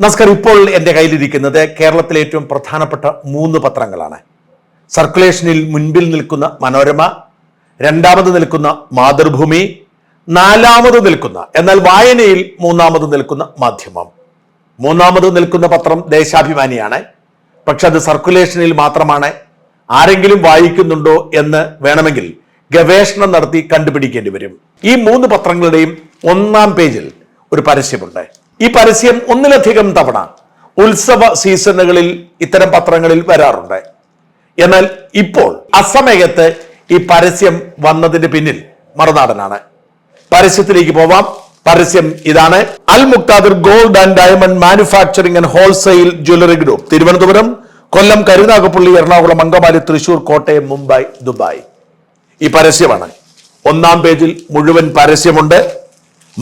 നമസ്കാരം. ഇപ്പോൾ എന്റെ കയ്യിലിരിക്കുന്നത് കേരളത്തിലെ ഏറ്റവും പ്രധാനപ്പെട്ട മൂന്ന് പത്രങ്ങളാണ്. സർക്കുലേഷനിൽ മുൻപിൽ നിൽക്കുന്ന മനോരമ രണ്ടാമത് നിൽക്കുന്ന മാതൃഭൂമി നാലാമത് നിൽക്കുന്ന എന്നാൽ വായനയിൽ മൂന്നാമത് നിൽക്കുന്ന മാധ്യമം. മൂന്നാമത് നിൽക്കുന്ന പത്രം ദേശാഭിമാനിയാണ്. പക്ഷെ അത് സർക്കുലേഷനിൽ മാത്രമാണ്. ആരെങ്കിലും വായിക്കുന്നുണ്ടോ എന്ന് വേണമെങ്കിൽ ഗവേഷണം നടത്തി കണ്ടുപിടിക്കേണ്ടി വരും. ഈ മൂന്ന് പത്രങ്ങളുടെയും ഒന്നാം പേജിൽ ഒരു പരസ്യമുണ്ട്. ഈ പരസ്യം ഒന്നിലധികം തവണ ഉത്സവ സീസണുകളിൽ ഇത്തരം പത്രങ്ങളിൽ വരാറുണ്ട്. എന്നാൽ ഇപ്പോൾ അസമയത്ത് ഈ പരസ്യം വന്നതിന് പിന്നിൽ മറുനാടനാണ്. പരസ്യത്തിലേക്ക് പോവാം. പരസ്യം ഇതാണ്. Al Muqtadir gold and diamond manufacturing and wholesale jewellery group Thiruvananthapuram Kollam Karunagappally Ernakulam Angamaly Thrissur Kottayam Mumbai Dubai. ഈ പരസ്യമാണ്. ഒന്നാം പേജിൽ മുഴുവൻ പരസ്യമുണ്ട്.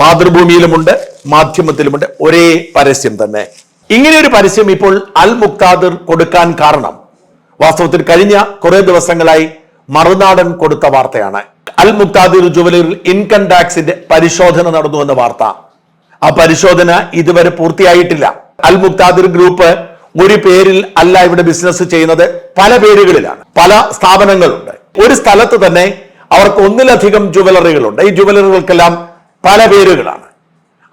മാതൃഭൂമിയിലുമുണ്ട് മാധ്യമത്തിലുമുണ്ട്. ഒരേ പരസ്യം തന്നെ. ഇങ്ങനെ ഒരു പരസ്യം ഇപ്പോൾ അൽ മുക്താദിർ കൊടുക്കാൻ കാരണം. വാസ്തവത്തിൽ കഴിഞ്ഞ കുറെ ദിവസങ്ങളായി മറുനാടൻ കൊടുത്ത വാർത്തയാണ്. അൽ മുക്താദിർ ജുവലറിൽ ഇൻകം ടാക്സിന്റെ പരിശോധന നടന്നു എന്ന വാർത്ത. ആ പരിശോധന ഇതുവരെ പൂർത്തിയായിട്ടില്ല. അൽ മുക്താദിർ ഗ്രൂപ്പ് ഒരു പേരിൽ അല്ല ഇവിടെ ബിസിനസ് ചെയ്യുന്നത് പല പേരുകളിലാണ്. പല സ്ഥാപനങ്ങളുണ്ട്. ഒരു സ്ഥലത്ത് തന്നെ അവർക്ക് ഒന്നിലധികം ജുവലറികളുണ്ട് ഈ ജുവലറികൾക്കെല്ലാം പല പേരുകളാണ്.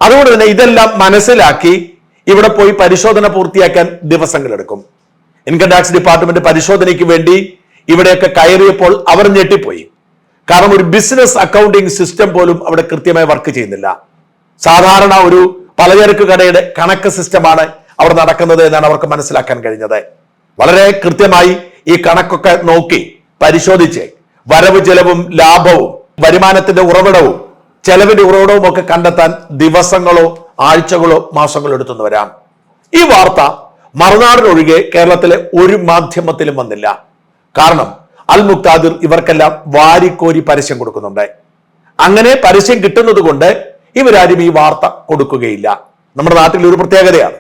അതുകൊണ്ട് തന്നെ ഇതെല്ലാം മനസ്സിലാക്കി ഇവിടെ പോയി പരിശോധന പൂർത്തിയാക്കാൻ ദിവസങ്ങളെടുക്കും. ഇൻകം ടാക്സ് ഡിപ്പാർട്ട്മെന്റ് പരിശോധനയ്ക്ക് വേണ്ടി ഇവിടെയൊക്കെ കയറിയപ്പോൾ അവർ ഞെട്ടിപ്പോയി. കാരണം ഒരു ബിസിനസ് അക്കൗണ്ടിംഗ് സിസ്റ്റം പോലും അവിടെ കൃത്യമായി വർക്ക് ചെയ്യുന്നില്ല. സാധാരണ ഒരു പലചരക്ക് കടയുടെ കണക്ക് സിസ്റ്റമാണ് അവിടെ നടക്കുന്നത് എന്നാണ് അവർക്ക് മനസ്സിലാക്കാൻ കഴിഞ്ഞത്. വളരെ കൃത്യമായി ഈ കണക്കൊക്കെ നോക്കി പരിശോധിച്ച് വരവ് ചെലവും ലാഭവും വരുമാനത്തിന്റെ ഉറവിടവും ചെലവിന്റെ ഉറവിടവും ഒക്കെ കണ്ടെത്താൻ ദിവസങ്ങളോ ആഴ്ചകളോ മാസങ്ങളോ എടുത്തുനിന്ന് വരാം. ഈ വാർത്ത മറുനാടിനൊഴികെ കേരളത്തിലെ ഒരു മാധ്യമത്തിലും വന്നില്ല. കാരണം അൽ മുക്താദിർ ഇവർക്കെല്ലാം വാരിക്കോരി പരസ്യം കൊടുക്കുന്നുണ്ട്. അങ്ങനെ പരസ്യം കിട്ടുന്നത് കൊണ്ട് ഇവരാരും ഈ വാർത്ത കൊടുക്കുകയില്ല. നമ്മുടെ നാട്ടിൽ ഒരു പ്രത്യേകതയാണ്.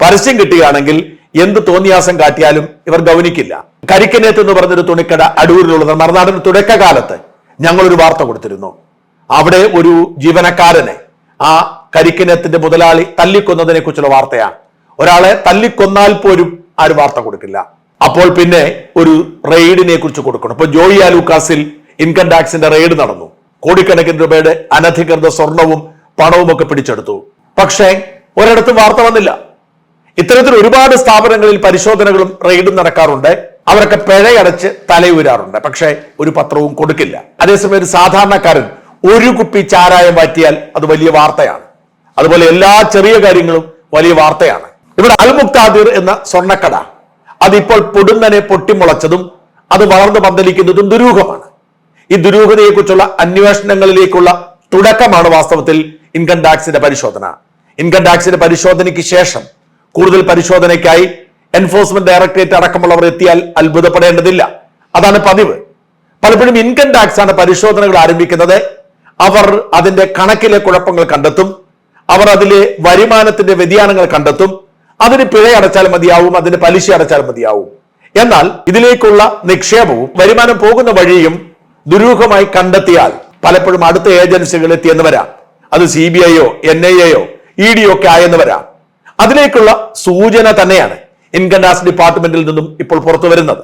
പരസ്യം കിട്ടുകയാണെങ്കിൽ എന്ത് തോന്നിയാസം കാട്ടിയാലും ഇവർ ഗൗനിക്കില്ല. കരിക്കനേത്ത് എന്ന് പറഞ്ഞൊരു തുണിക്കട അടൂരിലുള്ളത് മറുനാടിന് തുടക്കകാലത്ത് ഞങ്ങളൊരു വാർത്ത കൊടുത്തിരുന്നു. അവിടെ ഒരു ജീവനക്കാരനെ ആ കരിക്കിനത്തിന്റെ മുതലാളി തല്ലിക്കൊന്നതിനെ കുറിച്ചുള്ള വാർത്തയാണ്. ഒരാളെ തല്ലിക്കൊന്നാൽ പോലും ആരും വാർത്ത കൊടുക്കില്ല. അപ്പോൾ പിന്നെ ഒരു റെയ്ഡിനെ കുറിച്ച് കൊടുക്കണം. ഇപ്പൊ ജോയി ആലൂക്കാസിൽ ഇൻകം ടാക്സിന്റെ റെയ്ഡ് നടന്നു. കോടിക്കണക്കിന് രൂപയുടെ അനധികൃത സ്വർണവും പണവും ഒക്കെ പിടിച്ചെടുത്തു. പക്ഷേ ഒരിടത്തും വാർത്ത വന്നില്ല. ഇത്തരത്തിൽ ഒരുപാട് സ്ഥാപനങ്ങളിൽ പരിശോധനകളും റെയ്ഡും നടക്കാറുണ്ട്. അവരൊക്കെ പിഴയടച്ച് തലയൂരാറുണ്ട്. പക്ഷേ ഒരു പത്രവും കൊടുക്കില്ല. അതേസമയം ഒരു സാധാരണക്കാരൻ ഒരു കുപ്പി ചാരായം മാറ്റിയാൽ അത് വലിയ വാർത്തയാണ്. അതുപോലെ എല്ലാ ചെറിയ കാര്യങ്ങളും വലിയ വാർത്തയാണ്. ഇവിടെ അൽമുക്താദിർ എന്ന സ്വർണക്കട അതിപ്പോൾ പൊടുന്നനെ പൊട്ടിമുളച്ചതും അത് വളർന്നു പന്തലിക്കുന്നതും ദുരൂഹമാണ്. ഈ ദുരൂഹതയെക്കുറിച്ചുള്ള അന്വേഷണങ്ങളിലേക്കുള്ള തുടക്കമാണ് വാസ്തവത്തിൽ ഇൻകം ടാക്സിന്റെ പരിശോധന. ഇൻകം ടാക്സിന്റെ പരിശോധനയ്ക്ക് ശേഷം കൂടുതൽ പരിശോധനയ്ക്കായി എൻഫോഴ്സ്മെന്റ് ഡയറക്ടറേറ്റ് അടക്കമുള്ളവർ എത്തിയാൽ അത്ഭുതപ്പെടേണ്ടതില്ല. അതാണ് പതിവ്. പലപ്പോഴും ഇൻകം ടാക്സ് ആണ് പരിശോധനകൾ ആരംഭിക്കുന്നത്. അവർ അതിന്റെ കണക്കിലെ കുഴപ്പങ്ങൾ കണ്ടെത്തും അവർ അതിലെ വരുമാനത്തിന്റെ വ്യതിയാനങ്ങൾ കണ്ടെത്തും അതിന് പിഴ അടച്ചാൽ മതിയാവും അതിന് പലിശ അടച്ചാൽ മതിയാവും. എന്നാൽ ഇതിലേക്കുള്ള നിക്ഷേപവും വരുമാനം പോകുന്ന വഴിയും ദുരൂഹമായി കണ്ടെത്തിയാൽ പലപ്പോഴും അടുത്ത ഏജൻസികൾ എത്തിയെന്ന് വരാം. അത് സി ബി ഐയോ എൻ ഐ എയോ ഇ ഡി ഒക്കെ ആയെന്ന് വരാം. അതിലേക്കുള്ള സൂചന തന്നെയാണ് ഇൻകം ടാക്സ് ഡിപ്പാർട്ട്മെന്റിൽ നിന്നും ഇപ്പോൾ പുറത്തു വരുന്നത്.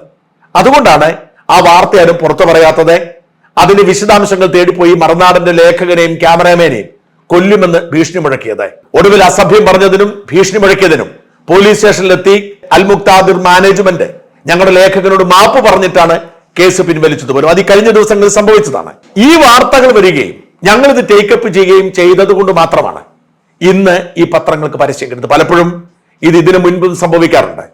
അതുകൊണ്ടാണ് ആ വാർത്ത ആരും പുറത്തു പറയാത്തത്. അതിന്റെ വിശദാംശങ്ങൾ തേടിപ്പോയി മറുനാടന്റെ ലേഖകനെയും ക്യാമറമാനെയും കൊല്ലുമെന്ന് ഭീഷണി മുഴക്കിയത് ഒടുവിൽ അസഭ്യം പറഞ്ഞതിനും ഭീഷണി മുഴക്കിയതിനും പോലീസ് സ്റ്റേഷനിലെത്തി അൽമുക്താദിർ മാനേജ്മെന്റ് ഞങ്ങളുടെ ലേഖകനോട് മാപ്പ് പറഞ്ഞിട്ടാണ് കേസ് പിൻവലിച്ചത് പോലും. അത് കഴിഞ്ഞ ദിവസങ്ങളിൽ സംഭവിച്ചതാണ്. ഈ വാർത്തകൾ വരികയും ഞങ്ങൾ ഇത് ടേക്കപ്പ് ചെയ്യുകയും ചെയ്തത് കൊണ്ട് മാത്രമാണ് ഇന്ന് ഈ പത്രങ്ങൾക്ക് പരസ്യം കിട്ടുന്നത്. പലപ്പോഴും ഇത് ഇതിനു മുൻപും സംഭവിക്കാറുണ്ട്.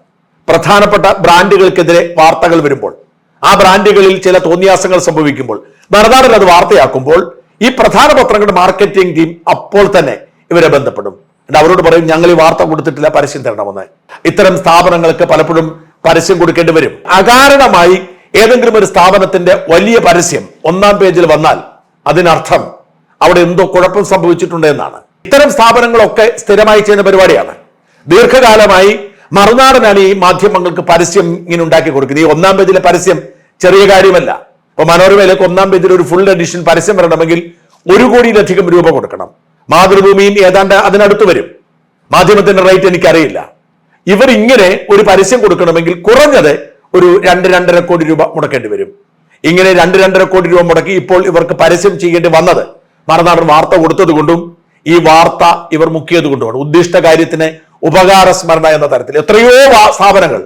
പ്രധാനപ്പെട്ട ബ്രാൻഡുകൾക്കെതിരെ വാർത്തകൾ വരുമ്പോൾ ആ ബ്രാൻഡുകളിൽ ചില തോന്നിയാസങ്ങൾ സംഭവിക്കുമ്പോൾ ഭരതാടൻ അത് വാർത്തയാക്കുമ്പോൾ ഈ പ്രധാന പത്രങ്ങളുടെ മാർക്കറ്റിംഗ് ടീം അപ്പോൾ തന്നെ ഇവരെ ബന്ധപ്പെടും. എന്നിട്ട് അവരോട് പറയും ഞങ്ങൾ ഈ വാർത്ത കൊടുത്തിട്ടില്ല പരസ്യം തരണമെന്ന്. ഇത്തരം സ്ഥാപനങ്ങൾക്ക് പലപ്പോഴും പരസ്യം കൊടുക്കേണ്ടി വരും. അകാരണമായി ഏതെങ്കിലും ഒരു സ്ഥാപനത്തിന്റെ വലിയ പരസ്യം ഒന്നാം പേജിൽ വന്നാൽ അതിനർത്ഥം അവിടെ എന്തോ കുഴപ്പം സംഭവിച്ചിട്ടുണ്ട് എന്നാണ്. ഇത്തരം സ്ഥാപനങ്ങളൊക്കെ സ്ഥിരമായി ചെയ്യുന്ന പരിപാടിയാണ്. ദീർഘകാലമായി മറുനാടനാണ് ഈ മാധ്യമങ്ങൾക്ക് പരസ്യം ഇങ്ങനെ ഉണ്ടാക്കി കൊടുക്കുന്നത്. ഈ ഒന്നാം പേജിലെ പരസ്യം ചെറിയ കാര്യമല്ല. ഇപ്പൊ മനോരമയിലേക്ക് ഒന്നാം പേജിൽ ഒരു ഫുൾ എഡിഷൻ പരസ്യം വരണമെങ്കിൽ ഒരു കോടിയിലധികം രൂപ കൊടുക്കണം. മാതൃഭൂമിയും ഏതാണ്ട് അതിനടുത്ത് വരും. മാധ്യമത്തിന്റെ റേറ്റ് എനിക്കറിയില്ല. ഇവർ ഇങ്ങനെ ഒരു പരസ്യം കൊടുക്കണമെങ്കിൽ കുറഞ്ഞത് ഒരു രണ്ട് രണ്ടര കോടി രൂപ മുടക്കേണ്ടി വരും. ഇങ്ങനെ രണ്ട് രണ്ടര കോടി രൂപ മുടക്കി ഇപ്പോൾ ഇവർക്ക് പരസ്യം ചെയ്യേണ്ടി വന്നത് മറുനാടൻ വാർത്ത കൊടുത്തത് കൊണ്ടും ഈ വാർത്ത ഇവർ മുക്കിയത് കൊണ്ടുമാണ് ഉദ്ദിഷ്ട കാര്യത്തിന് ഉപകാര സ്മരണ എന്ന തരത്തിൽ എത്രയോ സ്ഥാപനങ്ങൾ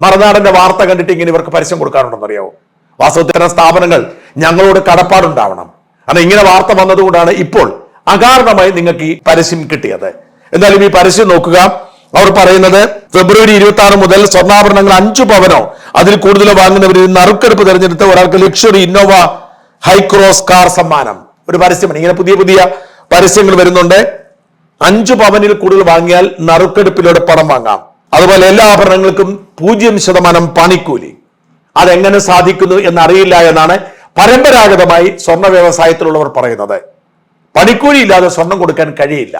മറുനാടന്റെ വാർത്ത കണ്ടിട്ട് ഇങ്ങനെ ഇവർക്ക് പരസ്യം കൊടുക്കാറുണ്ടെന്ന് അറിയാവോ വാസ്തവത്തിൽ സ്ഥാപനങ്ങൾ ഞങ്ങളോട് കടപ്പാടുണ്ടാവണം. കാരണം ഇങ്ങനെ വാർത്ത വന്നതുകൊണ്ടാണ് ഇപ്പോൾ അകാരണമായി നിങ്ങൾക്ക് ഈ പരസ്യം കിട്ടിയത്. എന്തായാലും ഈ പരസ്യം നോക്കുക. അവർ പറയുന്നത് ഫെബ്രുവരി ഇരുപത്തി ആറ് മുതൽ സ്വർണാഭരണങ്ങൾ അഞ്ചു പവനോ അതിൽ കൂടുതൽ വാങ്ങുന്നവരിൽ നറുക്കെടുപ്പ് തെരഞ്ഞെടുത്ത് ഒരാൾക്ക് ലക്ഷറി ഇന്നോവ ഹൈക്രോസ് കാർ സമ്മാനം. ഒരു പരസ്യമാണ്. ഇങ്ങനെ പുതിയ പുതിയ പരസ്യങ്ങൾ വരുന്നുണ്ട്. അഞ്ചു പവനിൽ കൂടുതൽ വാങ്ങിയാൽ നറുക്കെടുപ്പിലൂടെ പണം വാങ്ങാം. അതുപോലെ എല്ലാ ആഭരണങ്ങൾക്കും പൂജ്യം ശതമാനം പണിക്കൂലി. അതെങ്ങനെ സാധിക്കുന്നു എന്നറിയില്ല എന്നാണ് പരമ്പരാഗതമായി സ്വർണ വ്യവസായത്തിലുള്ളവർ പറയുന്നത്. പണിക്കൂലി ഇല്ലാതെ സ്വർണം കൊടുക്കാൻ കഴിയില്ല.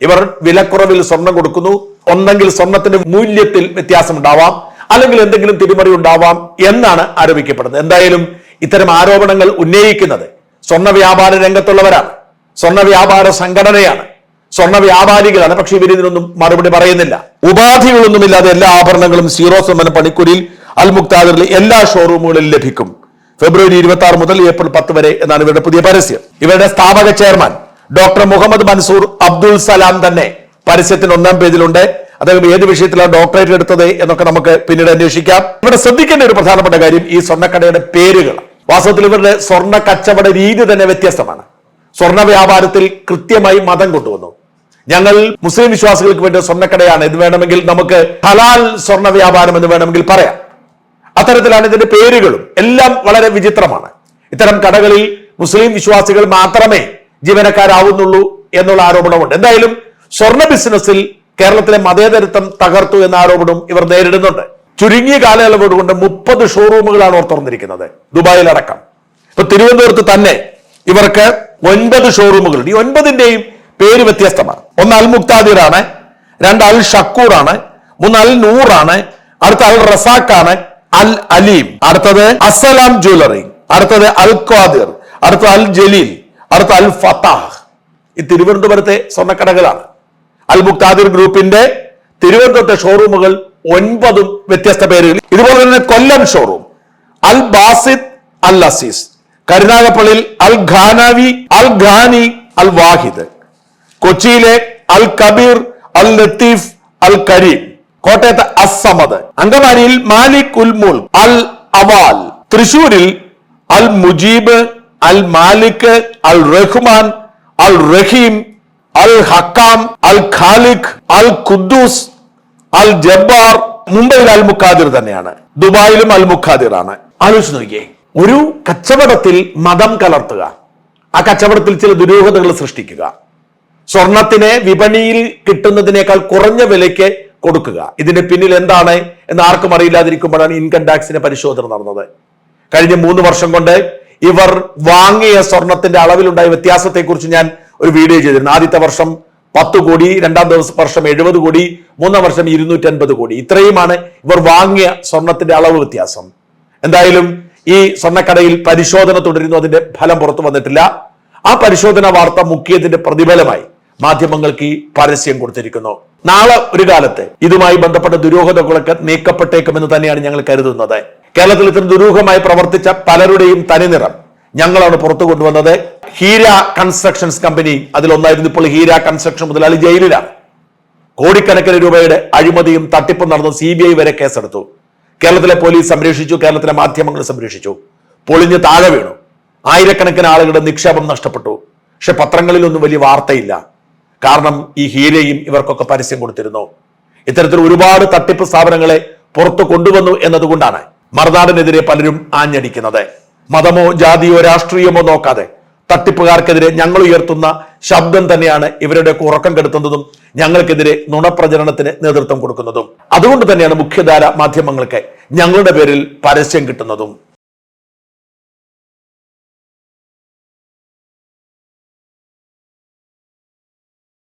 ഇവർ വിലക്കുറവിൽ സ്വർണം കൊടുക്കുന്നു. ഒന്നെങ്കിൽ സ്വർണത്തിന്റെ മൂല്യത്തിൽ വ്യത്യാസം ഉണ്ടാവാം അല്ലെങ്കിൽ എന്തെങ്കിലും തിരിമറി ഉണ്ടാവാം എന്നാണ് ആരോപിക്കപ്പെടുന്നത്. എന്തായാലും ഇത്തരം ആരോപണങ്ങൾ ഉന്നയിക്കുന്നത് സ്വർണ വ്യാപാര രംഗത്തുള്ളവരാണ്. സ്വർണ വ്യാപാര സംഘടനയാണ്. സ്വർണ വ്യാപാരികളാണ്. പക്ഷെ ഇവർ ഇതിനൊന്നും മറുപടി പറയുന്നില്ല. ഉപാധികളൊന്നുമില്ലാതെ എല്ലാ ആഭരണങ്ങളും സീറോ ശതമാനം പണിക്കൂലിയിൽ അൽ മുക്താദിറിലെ എല്ലാ ഷോറൂമുകളിലും ലഭിക്കും. ഫെബ്രുവരി ഇരുപത്തി ആറ് മുതൽ ഏപ്രിൽ പത്ത് വരെ എന്നാണ് ഇവരുടെ പുതിയ പരസ്യം. ഇവരുടെ സ്ഥാപക ചെയർമാൻ ഡോക്ടർ മുഹമ്മദ് മൻസൂർ അബ്ദുൽ സലാം തന്നെ പരസ്യത്തിന് ഒന്നാം പേജിലുണ്ട്. അദ്ദേഹം ഏത് വിഷയത്തിലാണ് ഡോക്ടറേറ്റ് എടുത്തത് എന്നൊക്കെ നമുക്ക് പിന്നീട് അന്വേഷിക്കാം. ഇവിടെ ശ്രദ്ധിക്കേണ്ട ഒരു പ്രധാനപ്പെട്ട കാര്യം ഈ സ്വർണക്കടയുടെ പേരുകൾ വാസ്തവത്തിൽ ഇവരുടെ സ്വർണ കച്ചവട രീതി തന്നെ വ്യത്യസ്തമാണ്. സ്വർണ വ്യാപാരത്തിൽ കൃത്യമായി മതം കൊണ്ടുവന്നു. ഞങ്ങൾ മുസ്ലിം വിശ്വാസികൾക്ക് വേണ്ടി സ്വർണക്കടയാണ്. ഇത് വേണമെങ്കിൽ നമുക്ക് ഹലാൽ സ്വർണ വ്യാപാരം എന്ന് വേണമെങ്കിൽ പറയാം. അത്തരത്തിലാണ് ഇതിന്റെ പേരുകളും. എല്ലാം വളരെ വിചിത്രമാണ്. ഇത്തരം കടകളിൽ മുസ്ലിം വിശ്വാസികൾ മാത്രമേ ജീവനക്കാരാവുന്നുള്ളൂ എന്നുള്ള ആരോപണമുണ്ട്. എന്തായാലും സ്വർണ ബിസിനസ്സിൽ കേരളത്തിലെ മതേതരത്വം തകർത്തു എന്ന ആരോപണം ഇവർ നേരിടുന്നുണ്ട്. ചുരുങ്ങിയ കാലയളവ് കൊണ്ട് മുപ്പത് ഷോറൂമുകളാണ് ഓർ തുറന്നിരിക്കുന്നത്. ദുബായിലടക്കം. ഇപ്പൊ തിരുവനന്തപുരത്ത് തന്നെ ഇവർക്ക് ഒൻപത് ഷോറൂമുകളുണ്ട്. ഈ ഒൻപതിന്റെയും പേര് വ്യത്യസ്തമാണ്. ഒന്ന് അൽ മുക്താദിറാണ് രണ്ട് അൽ ഷക്കൂറാണ് മൂന്ന് അൽ നൂറാണ് അടുത്ത അൽ റസാഖാണ് അൽ അലീം. അടുത്തത് അസലാം ജ്വല്ലറി അടുത്തത് അൽ ഖാദിർ അടുത്ത അൽ ജലീൽ അടുത്ത അൽ ഫത്താഹ്. ഈ തിരുവനന്തപുരത്തെ സ്വർണക്കടകളാണ്. അൽ മുക്താദിർ ഗ്രൂപ്പിന്റെ തിരുവനന്തപുരത്തെ ഷോറൂമുകൾ ഒൻപതും വ്യത്യസ്ത പേരുകൾ ഇതുപോലെ തന്നെ കൊല്ലം ഷോറൂം അൽ ബാസിദ് അൽ അസീസ്. കരുനാഗപ്പള്ളിയിൽ അൽ ഖാനാവി അൽ ഖാനി അൽ വാഹിദ്. കൊച്ചിയിലെ അൽ കബീർ അൽ ലത്തീഫ് അൽ കരീം കോട്ടയത്ത് അസമദ് അങ്കമാലിയിൽ മാലിക് ഉൽ മുൽ അൽ അവാൽ. തൃശൂരിൽ അൽ മുജീബ് അൽ മാലിക് അൽ റഹ്മാൻ അൽ റഹീം അൽ ഹക്കാം അൽ ഖാലിഖ് അൽ ഖുദ്ദൂസ് അൽ ജബ്ബാർ. മുംബൈയിൽ അൽ മുഖാദിർ തന്നെയാണ്. ദുബായിലും അൽ മുഖാദിർ ആണ് ആലോചിച്ച് നോക്കിയേ ഒരു കച്ചവടത്തിൽ മതം കലർത്തുക ആ കച്ചവടത്തിൽ ചില ദുരൂഹതകൾ സൃഷ്ടിക്കുക സ്വർണത്തിന് വിപണിയിൽ കിട്ടുന്നതിനേക്കാൾ കുറഞ്ഞ വിലയ്ക്ക് കൊടുക്കുക. ഇതിന് പിന്നിൽ എന്താണ് എന്ന് ആർക്കും അറിയില്ലാതിരിക്കുമ്പോഴാണ് ഇൻകം ടാക്സിന്റെ പരിശോധന നടന്നത്. കഴിഞ്ഞ മൂന്ന് വർഷം കൊണ്ട് ഇവർ വാങ്ങിയ സ്വർണത്തിന്റെ അളവിലുണ്ടായ വ്യത്യാസത്തെക്കുറിച്ച് ഞാൻ ഒരു വീഡിയോ ചെയ്തിരുന്നു. ആദ്യത്തെ വർഷം പത്ത് കോടി രണ്ടാം ദിവസം വർഷം എഴുപത് കോടി മൂന്നാം വർഷം ഇരുന്നൂറ്റി അൻപത് കോടി. ഇത്രയുമാണ് ഇവർ വാങ്ങിയ സ്വർണത്തിന്റെ അളവ് വ്യത്യാസം. എന്തായാലും ഈ സ്വർണക്കടയിൽ പരിശോധന തുടരുന്നു അതിന്റെ ഫലം പുറത്തു വന്നിട്ടില്ല. ആ പരിശോധന വാർത്ത മുക്കിയതിന്റെ പ്രതിഫലമായി മാധ്യമങ്ങൾക്ക് ഈ പരസ്യം കൊടുത്തിരിക്കുന്നു. നാളെ ഒരു കാലത്ത് ഇതുമായി ബന്ധപ്പെട്ട ദുരൂഹതകളൊക്കെ നീക്കപ്പെട്ടേക്കുമെന്ന് തന്നെയാണ് ഞങ്ങൾ കരുതുന്നത്. കേരളത്തിൽ ഇത്തരം ദുരൂഹമായി പ്രവർത്തിച്ച പലരുടെയും തനിനിറം ഞങ്ങളാണ് പുറത്തു കൊണ്ടുവന്നത്. ഹീര കൺസ്ട്രക്ഷൻസ് കമ്പനി അതിലൊന്നായിരുന്നു ഇപ്പോൾ ഹീര കൺസ്ട്രക്ഷൻ മുതലാളി ജയിലിലാണ്. കോടിക്കണക്കിന് രൂപയുടെ അഴിമതിയും തട്ടിപ്പും നടന്നു സി ബി ഐ വരെ കേസെടുത്തു. കേരളത്തിലെ പോലീസ് സംരക്ഷിച്ചു കേരളത്തിലെ മാധ്യമങ്ങൾ സംരക്ഷിച്ചു. പൊളിഞ്ഞ് താഴെ വീണു. ആയിരക്കണക്കിന് ആളുകളുടെ നിക്ഷേപം നഷ്ടപ്പെട്ടു. പക്ഷെ പത്രങ്ങളിലൊന്നും വലിയ വാർത്തയില്ല. കാരണം ഈ ഹീരയും ഇവർക്കൊക്കെ പരസ്യം കൊടുത്തിരുന്നു. ഇത്തരത്തിൽ ഒരുപാട് തട്ടിപ്പ് സ്ഥാപനങ്ങളെ പുറത്തു കൊണ്ടുവന്നു എന്നതുകൊണ്ടാണ് മറുനാടിനെതിരെ പലരും ആഞ്ഞടിക്കുന്നത്. മതമോ ജാതിയോ രാഷ്ട്രീയമോ നോക്കാതെ തട്ടിപ്പുകാർക്കെതിരെ ഞങ്ങൾ ഉയർത്തുന്ന ശബ്ദം തന്നെയാണ് ഇവരുടെ ഉറക്കം കെടുത്തുന്നതും ഞങ്ങൾക്കെതിരെ നുണപ്രചരണത്തിന് നേതൃത്വം കൊടുക്കുന്നതും. അതുകൊണ്ട് തന്നെയാണ് മുഖ്യധാര മാധ്യമങ്ങൾക്ക് ഞങ്ങളുടെ പേരിൽ പരസ്യം കിട്ടുന്നതും.